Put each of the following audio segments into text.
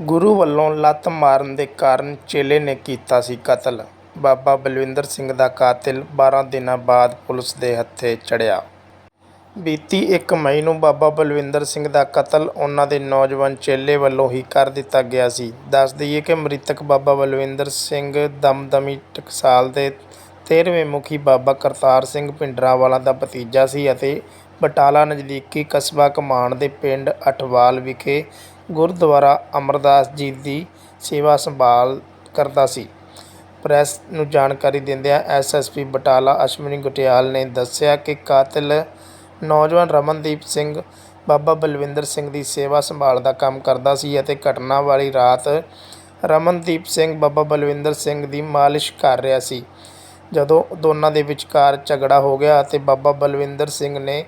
ਗੁਰੂ ਵੱਲੋਂ ਲੱਤ ਮਾਰਨ ਦੇ ਕਾਰਨ ਚੇਲੇ ਨੇ ਕੀਤਾ ਸੀ ਕਤਲ। ਬਾਬਾ ਬਲਵਿੰਦਰ ਸਿੰਘ ਦਾ ਕਾਤਿਲ 12 ਦਿਨਾਂ ਬਾਅਦ ਪੁਲਿਸ ਦੇ ਹੱਥੇ ਚੜ੍ਹਿਆ। ਬੀਤੀ 1 ਮਈ ਨੂੰ ਬਾਬਾ ਬਲਵਿੰਦਰ ਸਿੰਘ ਦਾ ਕਤਲ ਉਹਨਾਂ ਦੇ ਨੌਜਵਾਨ ਚੇਲੇ ਵੱਲੋਂ ਹੀ ਕਰ ਦਿੱਤਾ ਗਿਆ ਸੀ। ਦੱਸ ਦਈਏ ਕਿ ਮ੍ਰਿਤਕ ਬਾਬਾ ਬਲਵਿੰਦਰ ਸਿੰਘ ਦਮਦਮੀ ਟਕਸਾਲ ਦੇ 13ਵੇਂ ਮੁਖੀ ਬਾਬਾ ਕਰਤਾਰ ਸਿੰਘ ਭਿੰਡਰਾਂਵਾਲਾ ਦਾ ਭਤੀਜਾ ਸੀ ਅਤੇ ਬਟਾਲਾ ਨਜ਼ਦੀਕੀ ਕਸਬਾ ਕਮਾਣ ਦੇ ਪਿੰਡ ਅਠਵਾਲ ਵਿਖੇ ਗੁਰਦੁਆਰਾ ਅਮਰਦਾਸ ਜੀ ਦੀ ਸੇਵਾ ਸੰਭਾਲ ਕਰਦਾ ਸੀ। ਪ੍ਰੈਸ ਨੂੰ ਜਾਣਕਾਰੀ ਦਿੰਦਿਆਂ ਐਸਐਸਪੀ ਬਟਾਲਾ ਅਸ਼ਵਨੀ ਗੁਟਿਆਲ ਨੇ ਦੱਸਿਆ ਕਿ ਕਾਤਿਲ ਨੌਜਵਾਨ ਰਮਨਦੀਪ ਸਿੰਘ, ਬਾਬਾ ਬਲਵਿੰਦਰ ਸਿੰਘ ਦੀ ਸੇਵਾ ਸੰਭਾਲ ਦਾ ਕੰਮ ਕਰਦਾ ਸੀ ਅਤੇ ਘਟਨਾ ਵਾਲੀ ਰਾਤ ਰਮਨਦੀਪ ਸਿੰਘ, ਬਾਬਾ ਬਲਵਿੰਦਰ ਸਿੰਘ ਦੀ ਮਾਲਿਸ਼ ਕਰ ਰਿਹਾ ਸੀ। ਜਦੋਂ ਦੋਨਾਂ ਦੇ ਵਿਚਕਾਰ ਝਗੜਾ ਹੋ ਗਿਆ ਅਤੇ ਬਾਬਾ ਬਲਵਿੰਦਰ ਸਿੰਘ ਨੇ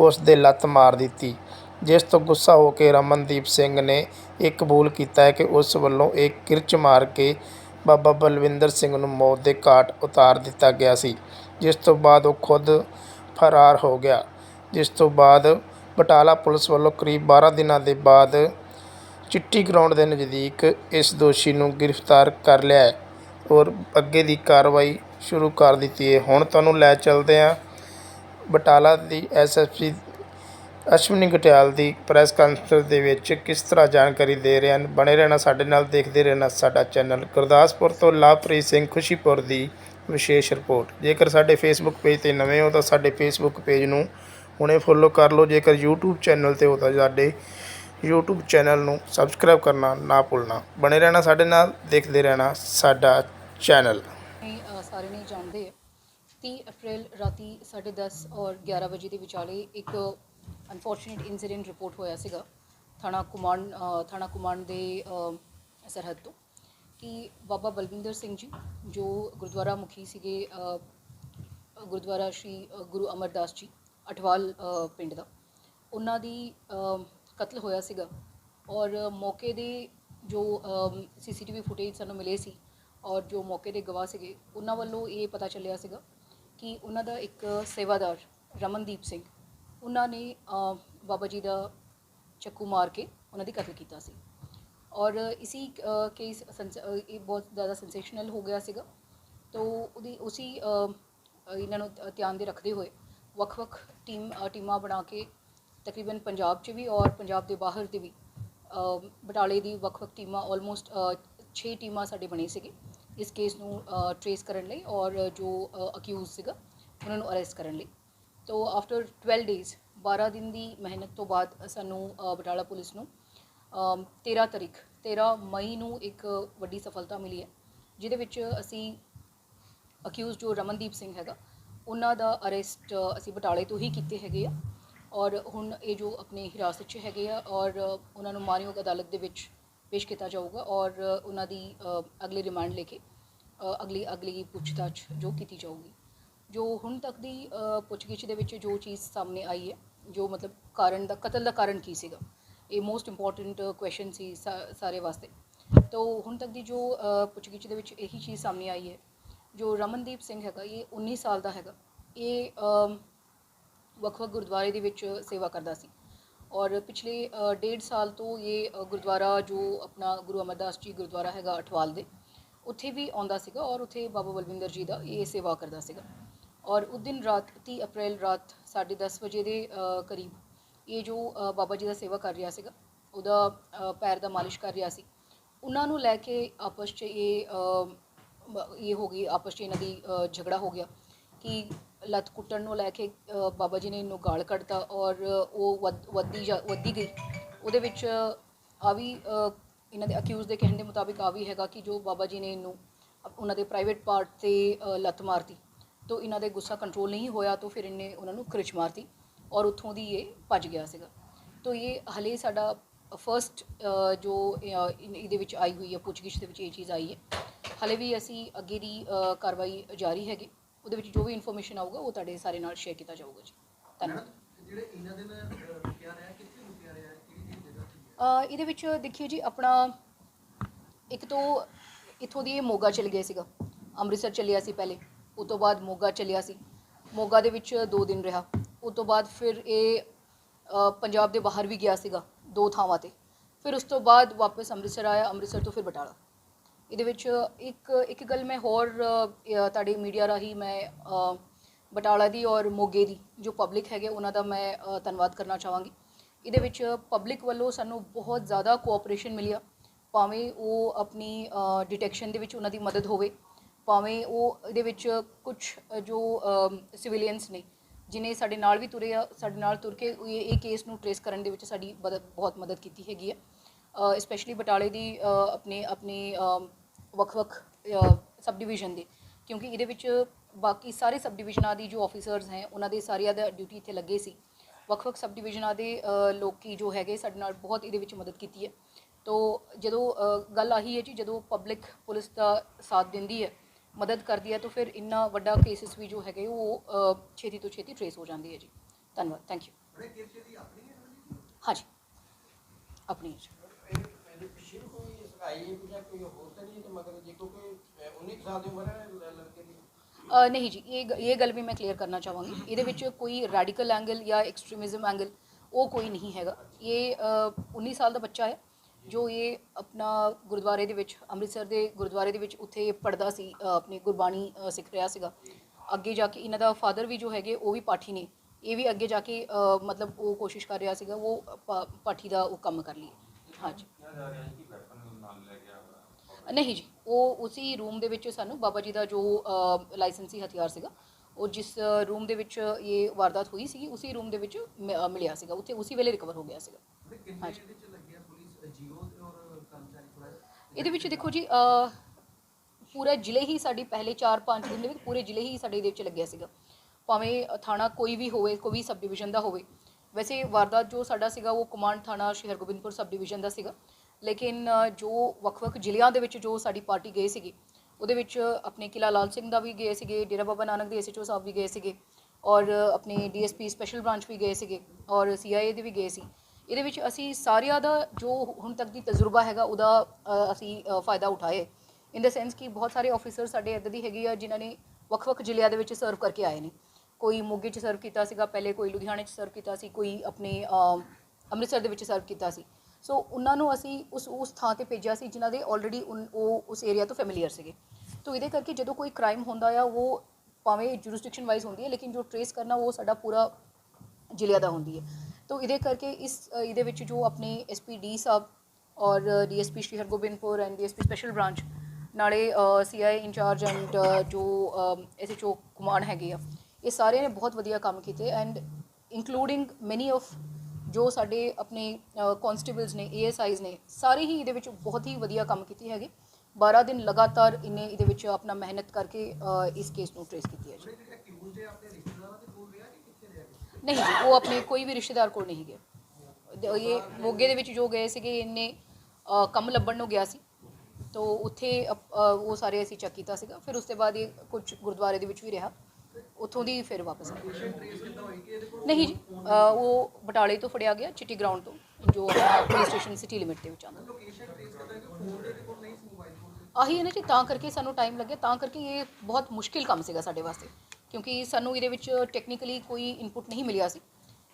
ਉਸ ਦੇ ਲੱਤ ਮਾਰ ਦਿੱਤੀ। ਜਿਸ ਤੋਂ ਗੁੱਸਾ ਹੋ ਕੇ ਰਮਨਦੀਪ ਸਿੰਘ ਨੇ ਇਹ ਕਬੂਲ ਕੀਤਾ ਹੈ ਕਿ ਉਸ ਵੱਲੋਂ ਇਹ ਕਿਰਚ ਮਾਰ ਕੇ ਬਾਬਾ ਬਲਵਿੰਦਰ ਸਿੰਘ ਨੂੰ ਮੌਤ ਦੇ ਘਾਟ ਉਤਾਰ ਦਿੱਤਾ ਗਿਆ ਸੀ, ਜਿਸ ਤੋਂ ਬਾਅਦ ਉਹ ਖੁਦ ਫਰਾਰ ਹੋ ਗਿਆ। ਜਿਸ ਤੋਂ ਬਾਅਦ ਬਟਾਲਾ ਪੁਲਿਸ ਵੱਲੋਂ ਕਰੀਬ 12 ਦਿਨਾਂ ਦੇ ਬਾਅਦ ਚਿੱਟੀ ਗਰਾਊਂਡ ਦੇ ਨਜ਼ਦੀਕ ਇਸ ਦੋਸ਼ੀ ਨੂੰ ਗ੍ਰਿਫਤਾਰ ਕਰ ਲਿਆ ਹੈ ਔਰ ਅੱਗੇ ਦੀ ਕਾਰਵਾਈ ਸ਼ੁਰੂ ਕਰ ਦਿੱਤੀ ਹੈ। ਹੁਣ ਤੁਹਾਨੂੰ ਲੈ ਚੱਲਦੇ ਹਾਂ ਬਟਾਲਾ ਦੀ ਐਸਐਸਪੀ ਅਸ਼ਵਨੀ ਘਟਿਆਲ ਦੀ ਪ੍ਰੈਸ ਕਾਨਫਰੰਸ ਦੇ ਵਿੱਚ ਕਿਸ ਤਰ੍ਹਾਂ ਜਾਣਕਾਰੀ ਦੇ ਰਹੇ ਹਨ? ਬਣੇ ਰਹਿਣਾ ਸਾਡੇ ਨਾਲ, ਦੇਖਦੇ ਰਹਿਣਾ ਸਾਡਾ ਚੈਨਲ ਗੁਰਦਾਸਪੁਰ ਤੋਂ ਲਾਭਪ੍ਰੀਤ ਸਿੰਘ ਖੁਸ਼ੀਪੁਰ ਦੀ ਵਿਸ਼ੇਸ਼ ਰਿਪੋਰਟ। ਜੇਕਰ ਸਾਡੇ ਫੇਸਬੁੱਕ ਪੇਜ ਤੇ ਨਵੇਂ ਹੋ ਤਾਂ ਸਾਡੇ ਫੇਸਬੁੱਕ ਪੇਜ ਨੂੰ ਹੁਣੇ ਫੋਲੋ ਕਰ ਲਓ। ਜੇਕਰ YouTube ਚੈਨਲ ਤੇ ਹੋ ਤਾਂ ਸਾਡੇ YouTube ਚੈਨਲ ਨੂੰ ਸਬਸਕ੍ਰਾਈਬ ਕਰਨਾ ਨਾ ਭੁੱਲਣਾ। ਬਣੇ ਰਹਿਣਾ ਸਾਡੇ ਨਾਲ, ਦੇਖਦੇ ਰਹਿਣਾ ਸਾਡਾ ਚੈਨਲ। ਨਹੀਂ ਸਾਰੇ ਨਹੀਂ ਜਾਣਦੇ 30 ਅਪ੍ਰੈਲ ਰਾਤੀ 10:30 ਔਰ 11 ਵਜੇ ਦੇ ਵਿਚਾਲੇ ਇੱਕ ਅਨਫੋਰਚੂਨੇਟ ਇਨਸੀਡੈਂਟ ਰਿਪੋਰਟ ਹੋਇਆ ਸੀਗਾ, ਥਾਣਾ ਕੁਮਾਨ ਥਾਣਾ ਕੁਮਾਨ ਦੇ ਸਰਹੱਦ ਤੋਂ, ਕਿ ਬਾਬਾ ਬਲਵਿੰਦਰ ਸਿੰਘ ਜੀ, ਜੋ ਗੁਰਦੁਆਰਾ ਮੁਖੀ ਸੀਗੇ ਗੁਰਦੁਆਰਾ ਸ਼੍ਰੀ ਗੁਰੂ ਅਮਰਦਾਸ ਜੀ, ਅਠਵਾਲ ਪਿੰਡ ਦਾ, ਉਹਨਾਂ ਦੀ ਕਤਲ ਹੋਇਆ ਸੀਗਾ, ਔਰ ਮੌਕੇ ਦੇ ਜੋ ਸੀਸੀਟੀਵੀ ਫੁਟੇਜ ਸਾਨੂੰ ਮਿਲੇ ਸੀ, ਔਰ ਜੋ ਮੌਕੇ ਦੇ ਗਵਾਹ ਸੀਗੇ, ਉਹਨਾਂ ਵੱਲੋਂ ਇਹ ਪਤਾ ਚੱਲਿਆ ਸੀਗਾ ਕਿ ਉਹਨਾਂ ਦਾ ਇੱਕ ਸੇਵਾਦਾਰ ਰਮਨਦੀਪ ਸਿੰਘ ਉਹਨਾਂ ਨੇ ਬਾਬਾ ਜੀ ਦਾ ਚੱਕੂ ਮਾਰ ਕੇ ਉਹਨਾਂ ਦੀ ਕਤਲ ਕੀਤਾ ਸੀ। ਔਰ ਇਸੀ ਕੇਸ ਇਹ ਬਹੁਤ ਜ਼ਿਆਦਾ ਸੈਂਸੇਸ਼ਨਲ ਹੋ ਗਿਆ ਸੀਗਾ। ਤੋ ਉਹਦੀ, ਉਸੀ ਇਹਨਾਂ ਨੂੰ ਧਿਆਨ ਦੇ ਰੱਖਦੇ ਹੋਏ ਵੱਖ-ਵੱਖ ਟੀਮ ਟੀਮਾਂ ਬਣਾ ਕੇ ਤਕਰੀਬਨ ਪੰਜਾਬ 'ਚ ਵੀ ਔਰ ਪੰਜਾਬ ਦੇ ਬਾਹਰ ਦੇ ਵੀ ਬਟਾਲੇ ਦੀ ਵੱਖ-ਵੱਖ ਟੀਮਾਂ ਆਲਮੋਸਟ 6 ਟੀਮਾਂ ਸਾਡੇ ਬਣੇ ਸੀਗੇ। ਇਸ ਕੇਸ ਨੂੰ ਟਰੇਸ ਕਰਨ ਲਈ ਔਰ ਜੋ ਅਕਿਊਜ਼ ਸੀਗਾ, ਉਹਨਾਂ ਨੂੰ ਅਰੈਸਟ ਕਰਨ ਲਈ। ਤੋ ਆਫਟਰ 12 ਡੇਜ਼ 12 ਦਿਨ ਦੀ ਮਿਹਨਤ ਤੋਂ ਬਾਅਦ ਸਾਨੂੰ ਬਟਾਲਾ ਪੁਲਿਸ ਨੂੰ ਅਮ 13 ਤਾਰੀਖ 13 ਮਈ ਨੂੰ ਇੱਕ ਵੱਡੀ ਸਫਲਤਾ ਮਿਲੀ ਹੈ ਜਿਹਦੇ ਵਿੱਚ ਅਸੀਂ ਅਕਿਊਜ਼ ਜੋ ਰਮਨਦੀਪ ਸਿੰਘ ਹੈਗਾ ਉਹਨਾਂ ਦਾ ਅਰੈਸਟ ਅਸੀਂ ਬਟਾਲੇ ਤੋਂ ਹੀ ਕੀਤੇ ਹੈਗੇ ਆ ਔਰ ਹੁਣ ਇਹ ਜੋ ਆਪਣੇ ਹਿਰਾਸਤ 'ਚ ਹੈਗੇ ਆ ਔਰ ਉਹਨਾਂ ਨੂੰ ਮਾਨਯੋਗ ਅਦਾਲਤ ਦੇ ਵਿੱਚ ਪੇਸ਼ ਕੀਤਾ ਜਾਊਗਾ ਔਰ ਉਹਨਾਂ ਦੀ ਅ, ਅਗਲੀ ਰਿਮਾਂਡ ਲੈ ਕੇ ਅਗਲੀ ਅਗਲੀ ਪੁੱਛਤਾਛ ਜੋ ਕੀਤੀ ਜਾਊਗੀ। ਜੋ ਹੁਣ ਤੱਕ ਦੀ ਪੁੱਛਗਿੱਛ ਦੇ ਵਿੱਚ ਜੋ ਚੀਜ਼ ਸਾਹਮਣੇ ਆਈ ਹੈ ਜੋ ਮਤਲਬ ਕਾਰਨ ਦਾ ਕਤਲ ਦਾ ਕਾਰਨ ਕੀ ਸੀਗਾ? ਇਹ ਮੋਸਟ ਇੰਪੋਰਟੈਂਟ ਕੁਐਸਚਨ ਸੀ ਸਾ- ਸਾਰੇ ਵਾਸਤੇ। ਤੋ ਹੁਣ ਤੱਕ ਦੀ ਜੋ ਪੁੱਛਗਿੱਛ ਦੇ ਵਿੱਚ ਇਹੀ ਚੀਜ਼ ਸਾਹਮਣੇ ਆਈ ਹੈ ਜੋ ਰਮਨਦੀਪ ਸਿੰਘ ਹੈਗਾ ਇਹ 19 ਸਾਲ ਦਾ ਹੈਗਾ। ਇਹ ਵੱਖ-ਵੱਖ ਗੁਰਦੁਆਰੇ ਦੇ ਵਿੱਚ ਸੇਵਾ ਕਰਦਾ ਸੀ। ਔਰ ਪਿਛਲੇ ਅ, ਡੇਢ ਸਾਲ ਤੋਂ ਇਹ ਗੁਰਦੁਆਰਾ ਜੋ ਆਪਣਾ ਗੁਰੂ ਅਮਰਦਾਸ ਜੀ ਗੁਰਦੁਆਰਾ ਹੈਗਾ ਅਠਵਾਲ ਦੇ ਉੱਥੇ ਵੀ ਆਉਂਦਾ ਸੀਗਾ ਔਰ ਉੱਥੇ ਬਾਬਾ ਬਲਵਿੰਦਰ ਜੀ ਦਾ ਇਹ ਸੇਵਾ ਕਰਦਾ ਸੀਗਾ। ਔਰ ਉਸ ਦਿਨ ਰਾਤ ਤੀਹ ਅਪ੍ਰੈਲ ਰਾਤ 10:30 ਵਜੇ ਦੇ ਕਰੀਬ ਇਹ ਜੋ ਬਾਬਾ ਜੀ ਦਾ ਸੇਵਾ ਕਰ ਰਿਹਾ ਸੀਗਾ, ਉਹਦਾ ਪੈਰ ਦਾ ਮਾਲਿਸ਼ ਕਰ ਰਿਹਾ ਸੀ। ਉਹਨਾਂ ਨੂੰ ਲੈ ਕੇ ਆਪਸ 'ਚ ਇਹ ਇਹ ਹੋ ਗਈ, ਆਪਸ 'ਚ ਇਹਨਾਂ ਦੀ ਝਗੜਾ ਹੋ ਗਿਆ ਕਿ ਲੱਤ ਕੁੱਟਣ ਨੂੰ ਲੈ ਕੇ ਬਾਬਾ ਜੀ ਨੇ ਇਹਨੂੰ ਗਾਲ ਕੱਢਤਾ ਔਰ ਉਹ ਵੱਧ- ਵੱਧਦੀ ਜਾ, ਵੱਧਦੀ ਗਈ। ਉਹਦੇ ਵਿੱਚ ਆ ਵੀ ਇਹਨਾਂ ਦੇ ਅਕਿਊਜ਼ ਦੇ ਕਹਿਣ ਦੇ ਮੁਤਾਬਿਕ ਆ ਵੀ ਹੈਗਾ ਕਿ ਜੋ ਬਾਬਾ ਜੀ ਨੇ ਇਹਨੂੰ, ਉਹਨਾਂ ਦੇ ਪ੍ਰਾਈਵੇਟ ਪਾਰਟ ਤੇ ਲੱਤ ਮਾਰਤੀ। ਤੋ ਇਹਨਾਂ ਦੇ ਗੁੱਸਾ ਕੰਟਰੋਲ ਨਹੀਂ ਹੋਇਆ ਤਾਂ ਫਿਰ ਇਹਨੇ ਉਹਨਾਂ ਨੂੰ ਕ੍ਰਿਚ ਮਾਰਤੀ ਔਰ ਉੱਥੋਂ ਦੀ ਇਹ ਭੱਜ ਗਿਆ ਸੀਗਾ। ਤੋ ਇਹ ਹਲੇ ਸਾਡਾ ਫਰਸਟ ਜੋ ਇਹਦੇ ਵਿੱਚ ਆਈ ਹੋਈ ਹੈ ਪੁੱਛਗਿੱਛ ਦੇ ਵਿੱਚ ਇਹ ਚੀਜ਼ ਆਈ ਹੈ। ਹਲੇ ਵੀ ਅਸੀਂ ਅੱਗੇ ਦੀ ਕਾਰਵਾਈ ਜਾਰੀ ਹੈਗੀ। ਉਹਦੇ ਵਿੱਚ ਜੋ ਵੀ ਇਨਫੋਰਮੇਸ਼ਨ ਆਊਗਾ ਉਹ ਤੁਹਾਡੇ ਸਾਰੇ ਨਾਲ ਸ਼ੇਅਰ ਕੀਤਾ ਜਾਊਗਾ ਜੀ। ਧੰਨਵਾਦ। ਜਿਹੜੇ ਇਹਨਾਂ ਦਿਨ ਰੁਕਿਆ ਰਿਹਾ ਕਿੱਥੇ ਰੁਕਿਆ ਰਿਹਾ ਕਿਹੜੀ ਕਿਹੜੀ ਜਗ੍ਹਾ ਤੇ ਅ, ਇਹਦੇ ਵਿੱਚ ਦੇਖਿਓ ਜੀ ਆਪਣਾ ਇੱਕ ਤੋਂ ਇੱਥੋਂ ਦੀ ਇਹ ਮੋਗਾ ਚਲ ਗਿਆ ਸੀਗਾ। ਅੰਮ੍ਰਿਤਸਰ ਚੱਲਿਆ ਸੀ ਪਹਿਲੇ। ਉਸ ਤੋਂ ਬਾਅਦ ਮੋਗਾ ਚੱਲਿਆ ਸੀ। ਮੋਗਾ ਦੇ ਵਿੱਚ 2 ਦਿਨ ਰਿਹਾ। ਉਸ ਤੋਂ ਬਾਅਦ ਫਿਰ ਇਹ ਪੰਜਾਬ ਦੇ ਬਾਹਰ ਵੀ ਗਿਆ ਸੀਗਾ ਦੋ ਥਾਵਾਂ ਤੇ। ਫਿਰ ਉਸ ਤੋਂ ਬਾਅਦ ਵਾਪਸ ਅੰਮ੍ਰਿਤਸਰ ਆਇਆ, ਅੰਮ੍ਰਿਤਸਰ ਤੋਂ ਫਿਰ ਬਟਾਲਾ। ਇਹਦੇ ਵਿੱਚ ਇੱਕ ਇੱਕ ਗੱਲ ਮੈਂ ਹੋਰ ਤੁਹਾਡੇ ਮੀਡੀਆ ਰਾਹੀਂ ਮੈਂ ਬਟਾਲਾ ਦੀ ਔਰ ਮੋਗੇ ਦੀ ਜੋ ਪਬਲਿਕ ਹੈਗੇ ਉਹਨਾਂ ਦਾ ਮੈਂ ਧੰਨਵਾਦ ਕਰਨਾ ਚਾਹਾਂਗੀ। ਇਹਦੇ ਵਿੱਚ ਪਬਲਿਕ ਵੱਲੋਂ ਸਾਨੂੰ ਬਹੁਤ ਜ਼ਿਆਦਾ ਕੋਆਪਰੇਸ਼ਨ ਮਿਲਿਆ। ਭਾਵੇਂ ਉਹ ਆਪਣੀ ਡਿਟੈਕਸ਼ਨ ਦੇ ਵਿੱਚ ਉਹਨਾਂ ਦੀ ਮਦਦ ਹੋਵੇ ਭਾਵੇਂ ਉਹ ਇਹਦੇ ਵਿੱਚ ਕੁਝ ਜੋ ਸਿਵਿਲੀਅਨਸ ਨੇ ਜਿਨੇ ਸਾਡੇ ਨਾਲ ਵੀ ਤੁਰੇ ਆ ਸਾਡੇ ਨਾਲ ਤੁਰ ਕੇ ਇਹ ਕੇਸ ਨੂੰ ਟਰੇਸ ਕਰਨ ਦੇ ਵਿੱਚ ਸਾਡੀ ਮਦਦ ਬਹੁਤ ਮਦਦ ਕੀਤੀ ਹੈਗੀ ਹੈ ਸਪੈਸ਼ਲੀ ਬਟਾਲੇ ਦੀ ਆਪਣੇ ਆਪਣੇ ਵੱਖ-ਵੱਖ ਸਬ ਡਿਵੀਜ਼ਨ ਦੇ। ਕਿਉਂਕਿ ਇਹਦੇ ਵਿੱਚ ਬਾਕੀ ਸਾਰੇ ਸਬ ਡਿਵੀਜ਼ਨਾਂ ਦੀ ਜੋ ਆਫੀਸਰਸ ਹੈ ਉਹਨਾਂ ਦੇ ਸਾਰਿਆਂ ਦਾ ਡਿਊਟੀ ਇੱਥੇ ਲੱਗੇ ਸੀ। ਵੱਖ-ਵੱਖ ਸਬ ਡਿਵੀਜ਼ਨਾਂ ਦੇ ਅ, ਲੋਕੀ ਜੋ ਹੈਗੇ ਸਾਡੇ ਨਾਲ ਬਹੁਤ ਇਹਦੇ ਵਿੱਚ ਮਦਦ ਕੀਤੀ ਹੈ। ਤੋ ਜਦੋਂ ਗੱਲ ਆਹੀ ਹੈ ਜੀ ਜਦੋਂ ਪਬਲਿਕ ਪੁਲਿਸ ਦਾ ਸਾਥ ਦਿੰਦੀ ਹੈ ਮਦਦ ਕਰਦੀ ਹੈ ਤਾਂ ਫਿਰ ਇੰਨਾ ਵੱਡਾ ਕੇਸਿਸ ਵੀ ਜੋ ਹੈਗੇ ਉਹ ਛੇਤੀ ਤੋਂ ਛੇਤੀ ਟਰੇਸ ਹੋ ਜਾਂਦੀ ਹੈ ਜੀ। ਧੰਨਵਾਦ ਥੈਂਕ ਯੂ ਹਾਂਜੀ। ਆਪਣੀ ਹੈ ਜੀ। ਨਹੀਂ ਜੇ ਕਿਉਂਕਿ 19 ਸਾਲ ਦੀ ਉਮਰ ਹੈ ਲ- ਲੜਕੇ ਦੀ? ਅ, ਨਹੀਂ ਜੀ ਇਹ ਇਹ ਗੱਲ ਵੀ ਮੈਂ ਕਲੀਅਰ ਕਰਨਾ ਚਾਹਾਂਗੀ। ਇਹਦੇ ਵਿੱਚ ਕੋਈ ਰੈਡੀਕਲ ਐਂਗਲ ਜਾਂ ਐਕਸਟ੍ਰੀਮਿਜ਼ਮ ਐਂਗਲ ਉਹ ਕੋਈ ਨਹੀਂ ਹੈਗਾ। ਇਹ ਅ, 19 ਸਾਲ ਦਾ ਬੱਚਾ ਹੈ। ਜੋ ਇਹ ਆਪਣਾ ਗੁਰਦੁਆਰੇ ਦੇ ਵਿੱਚ ਅੰਮ੍ਰਿਤਸਰ ਦੇ ਗੁਰਦੁਆਰੇ ਦੇ ਵਿੱਚ ਉੱਥੇ ਪੜਦਾ ਸੀ ਆਪਣੀ ਗੁਰਬਾਣੀ ਸਿੱਖ ਰਿਹਾ ਸੀਗਾ। ਅੱਗੇ ਜਾ ਕੇ ਇਹਨਾਂ ਦਾ ਫਾਦਰ ਵੀ ਜੋ ਹੈਗੇ ਉਹ ਵੀ ਪਾਠੀ ਨੇ। ਇਹ ਵੀ ਅੱਗੇ ਜਾ ਕੇ ਮਤਲਬ ਉਹ ਕੋਸ਼ਿਸ਼ ਕਰ ਰਿਹਾ ਸੀਗਾ ਉਹ ਪਾਠੀ ਦਾ ਉਹ ਕੰਮ ਕਰ ਲਈ ਹਾਂਜੀ। ਨਹੀਂ ਜੀ ਉਹ ਉਸੇ ਰੂਮ ਦੇ ਵਿੱਚ ਸਾਨੂੰ ਬਾਬਾ ਜੀ ਦਾ ਜੋ ਲਾਇਸੈਂਸੀ ਹਥਿਆਰ ਸੀਗਾ ਉਹ ਜਿਸ ਰੂਮ ਦੇ ਵਿੱਚ ਇਹ ਵਾਰਦਾਤ ਹੋਈ ਸੀਗੀ ਉਸੇ ਰੂਮ ਦੇ ਵਿੱਚ ਮਿਲਿਆ ਸੀਗਾ। ਉੱਥੇ ਉਸੇ ਵੇਲੇ ਰਿਕਵਰ ਹੋ ਗਿਆ ਸੀਗਾ। ਹਾਂਜੀ। ਇਹਦੇ ਚ ਲੱਗਿਆ ਪੁਲਿਸ ਜੀਓ ਤੇ ਔਰ ਕਰਮਚਾਰੀ ਥੋੜਾ ਇਹਦੇ ਵਿੱਚ ਦੇਖੋ ਜੀ ਪੂਰਾ ਜ਼ਿਲ੍ਹੇ ਹੀ ਸਾਡੀ ਪਹਿਲੇ 4-5 ਦਿਨ ਦੇ ਵਿੱਚ ਪੂਰੇ ਜ਼ਿਲ੍ਹੇ ਹੀ ਸਾਡੇ ਇਹਦੇ ਵਿੱਚ ਲੱਗਿਆ ਸੀਗਾ। ਭਾਵੇਂ ਥਾਣਾ ਕੋਈ ਵੀ ਹੋਵੇ, ਕੋਈ ਵੀ ਸਬ ਡਿਵੀਜ਼ਨ ਦਾ ਹੋਵੇ। ਵੈਸੇ ਵਾਰਦਾਤ ਜੋ ਸਾਡਾ ਸੀਗਾ, ਉਹ ਕਮਾਂਡ ਥਾਣਾ ਸ਼੍ਰੀ ਹਰਗੋਬਿੰਦਪੁਰ ਸਬ ਡਿਵੀਜ਼ਨ ਦਾ ਸੀਗਾ। ਲੇਕਿਨ, ਜੋ ਵੱਖ-ਵੱਖ ਜ਼ਿਲ੍ਹਿਆਂ ਦੇ ਵਿੱਚ ਜੋ ਸਾਡੀ ਪਾਰਟੀ ਗਏ ਸੀਗੀ, ਉਹਦੇ ਵਿੱਚ ਆਪਣੇ ਕਿਲਾ ਲਾਲ ਸਿੰਘ ਦਾ ਵੀ ਗਏ ਸੀਗੇ, ਡੇਰਾ ਬਾਬਾ ਨਾਨਕ ਦੇ ਐਸਐਚਓ ਸਾਹਿਬ ਵੀ ਗਏ ਸੀਗੇ, ਔਰ ਆਪਣੇ ਡੀਐਸਪੀ ਸਪੈਸ਼ਲ ਬ੍ਰਾਂਚ ਵੀ ਗਏ ਸੀਗੇ, ਔਰ ਸੀਆਈਏ ਦੇ ਵੀ ਗਏ ਸੀ। ਇਹਦੇ ਵਿੱਚ ਅਸੀਂ ਸਾਰਿਆਂ ਦਾ ਜੋ ਹੁਣ ਤੱਕ ਦੀ ਤਜਰਬਾ ਹੈਗਾ, ਉਹਦਾ ਅਸੀਂ ਫਾਇਦਾ ਉਠਾਏ। ਇਨ ਦਾ ਸੈਂਸ ਕਿ ਬਹੁਤ ਸਾਰੇ ਆਫੀਸਰ ਸਾਡੇ ਇੱਦਾਂ ਦੀ ਹੈਗੇ ਆ, ਜਿਨ੍ਹਾਂ ਨੇ ਵੱਖ-ਵੱਖ ਜ਼ਿਲ੍ਹਿਆਂ ਦੇ ਵਿੱਚ ਸਰਵ ਕਰਕੇ ਆਏ ਨੇ। ਕੋਈ ਮੋਗੇ 'ਚ ਸਰਵ ਕੀਤਾ ਸੀਗਾ, ਪਹਿਲੇ ਕੋਈ ਲੁਧਿਆਣੇ 'ਚ ਸਰਵ ਕੀਤਾ ਸੀ, ਕੋਈ ਆਪਣੇ ਅੰਮ੍ਰਿਤਸਰ ਦੇ ਵਿੱਚ ਸਰਵ ਕੀਤਾ ਸੀ। ਸੋ ਉਹਨਾਂ ਨੂੰ ਅਸੀਂ ਉਸ ਉਸ ਥਾਂ ਤੇ ਭੇਜਿਆ ਸੀ, ਜਿਨ੍ਹਾਂ ਦੇ ਆਲਰੇਡੀ ਉਹ, ਉਸ ਏਰੀਆ ਤੋਂ ਫੈਮਿਲੀਅਰ ਸੀਗੇ। ਤੋ ਇਹਦੇ ਕਰਕੇ ਜਦੋਂ ਕੋਈ ਕ੍ਰਾਈਮ ਹੁੰਦਾ ਆ, ਉਹ ਭਾਵੇਂ ਜੁਰਿਸਡਿਕਸ਼ਨ ਵਾਈਜ਼ ਹੁੰਦੀ ਹੈ, ਲੇਕਿਨ ਜੋ ਟਰੇਸ ਕਰਨਾ, ਉਹ ਸਾਡਾ ਪੂਰਾ ਜ਼ਿਲ੍ਹਿਆਂ ਦਾ ਹੁੰਦੀ ਹੈ। ਤੋ ਇਹਦੇ ਕਰਕੇ ਇਸ ਅ, ਇਹਦੇ ਵਿੱਚ ਜੋ ਆਪਣੇ ਐਸਪੀ ਸਾਹਿਬ ਔਰ DSP Shri Hargobindpur and DSP special branch ਨਾਲੇ ਸੀਆਈ ਇੰਚਾਰਜ ਐਂਡ ਜੋ ਐਸਐਚਓ ਕੁਮਾਨ ਹੈਗੇ ਆ ਇਹ ਸਾਰਿਆਂ ਨੇ ਬਹੁਤ ਵਧੀਆ ਕੰਮ ਕੀਤੇ ਐਂਡ ਇਨਕਲੂਡਿੰਗ ਮੈਨੀ ਆਫ ਜੋ ਸਾਡੇ ਆਪਣੇ ਕਨਸਟੇਬਲਸ ਨੇ ਏਐਸਆਈਜ਼ ਨੇ ਸਾਰੇ ਹੀ ਇਹਦੇ ਵਿੱਚ ਬਹੁਤ ਹੀ ਵਧੀਆ ਕੰਮ ਕੀਤੀ ਹੈਗੇ 12 ਦਿਨ ਲਗਾਤਾਰ ਇਹਨੇ ਇਹਦੇ ਵਿੱਚ ਆਪਣਾ ਮਿਹਨਤ ਕਰਕੇ ਇਸ ਕੇਸ ਨੂੰ ਟ੍ਰੇਸ ਕੀਤੀ ਹੈ ਜੀ ਨਹੀਂ ਜੀ ਉਹ ਆਪਣੇ ਕੋਈ ਵੀ ਰਿਸ਼ਤੇਦਾਰ ਕੋਲ ਨਹੀਂ ਗਏ। ਦ- ਇਹ ਮੋਗੇ ਦੇ ਵਿੱਚ ਜੋ ਗਏ ਸੀਗੇ ਇਹਨੇ ਅ, ਕੰਮ ਲੱਭਣ ਨੂੰ ਗਿਆ ਸੀ। ਤੋ ਉੱਥੇ ਅਪ- ਅ, ਉਹ ਸਾਰੇ ਅਸੀਂ ਚੈੱਕ ਕੀਤਾ ਸੀਗਾ। ਫਿਰ ਉਸ ਤੋਂ ਬਾਅਦ ਇਹ ਕੁਝ ਗੁਰਦੁਆਰੇ ਦੇ ਵਿੱਚ ਵੀ ਰਿਹਾ। ਉੱਥੋਂ ਦੀ ਫਿਰ ਵਾਪਸ ਆ ਲੋਕੇਸ਼ਨ ਨਹੀਂ ਜੀ ਅ, ਉਹ ਬਟਾਲੇ ਤੋਂ ਫੜਿਆ ਗਿਆ ਚਿੱਟੀ ਗਰਾਊਂਡ ਤੋਂ ਜੋ ਆਪਣਾ ਪੁਲਿਸ ਸਟੇਸ਼ਨ ਸਿਟੀ ਲਿਮਿਟ ਦੇ ਵਿੱਚ ਆਉਂਦਾ। ਆਹੀ ਹੈ ਨਾ ਜੀ ਤਾਂ ਕਰਕੇ ਸਾਨੂੰ ਟਾਈਮ ਲੱਗਿਆ ਤਾਂ ਕਰਕੇ ਇਹ ਬਹੁਤ ਮੁਸ਼ਕਿਲ ਕੰਮ ਸੀਗਾ ਸਾਡੇ ਵਾਸਤੇ। ਕਿਉਂਕਿ ਸਾਨੂੰ ਇਹਦੇ ਵਿੱਚ ਟੈਕਨੀਕਲੀ ਕੋਈ ਇਨਪੁਟ ਨਹੀਂ ਮਿਲਿਆ ਸੀ।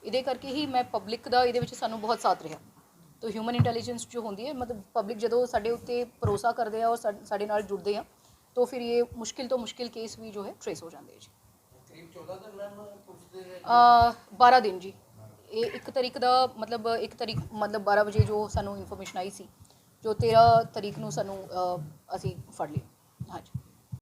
ਇਹਦੇ ਕਰਕੇ ਹੀ ਮੈਂ ਪਬਲਿਕ ਦਾ ਇਹਦੇ ਵਿੱਚ ਸਾਨੂੰ ਬਹੁਤ ਸਾਥ ਰਿਹਾ। ਤੋ ਹਿਊਮਨ ਇੰਟੈਲੀਜੈਂਸ ਜੋ ਹੁੰਦੀ ਹੈ ਮਤਲਬ ਪਬਲਿਕ ਜਦੋਂ ਸਾਡੇ ਉੱਤੇ ਭਰੋਸਾ ਕਰਦੇ ਆ ਔਰ ਸਾਡੇ ਨਾਲ ਜੁੜਦੇ ਆ ਤਾਂ ਫਿਰ ਇਹ ਮੁਸ਼ਕਿਲ ਤੋਂ ਮੁਸ਼ਕਿਲ ਕੇਸ ਵੀ ਜੋ ਹੈ ਟ੍ਰੇਸ ਹੋ ਜਾਂਦੇ ਜੀ। ਕਰੀਬ 14 ਦਿਨ ਮੈਮ ਪੁਲਿਸ ਦੇ ਅ 12 ਦਿਨ ਜੀ। ਇਹ ਇੱਕ ਤਰੀਕ ਦਾ ਮਤਲਬ ਇੱਕ ਤਰੀਕ ਮਤਲਬ 12 ਵਜੇ ਜੋ ਸਾਨੂੰ ਇਨਫੋਰਮੇਸ਼ਨ ਆਈ ਸੀ ਜੋ 13 ਤਰੀਕ ਨੂੰ ਸਾਨੂੰ ਅਸੀਂ ਫੜ ਲਿਆ। ਹਾਂਜੀ।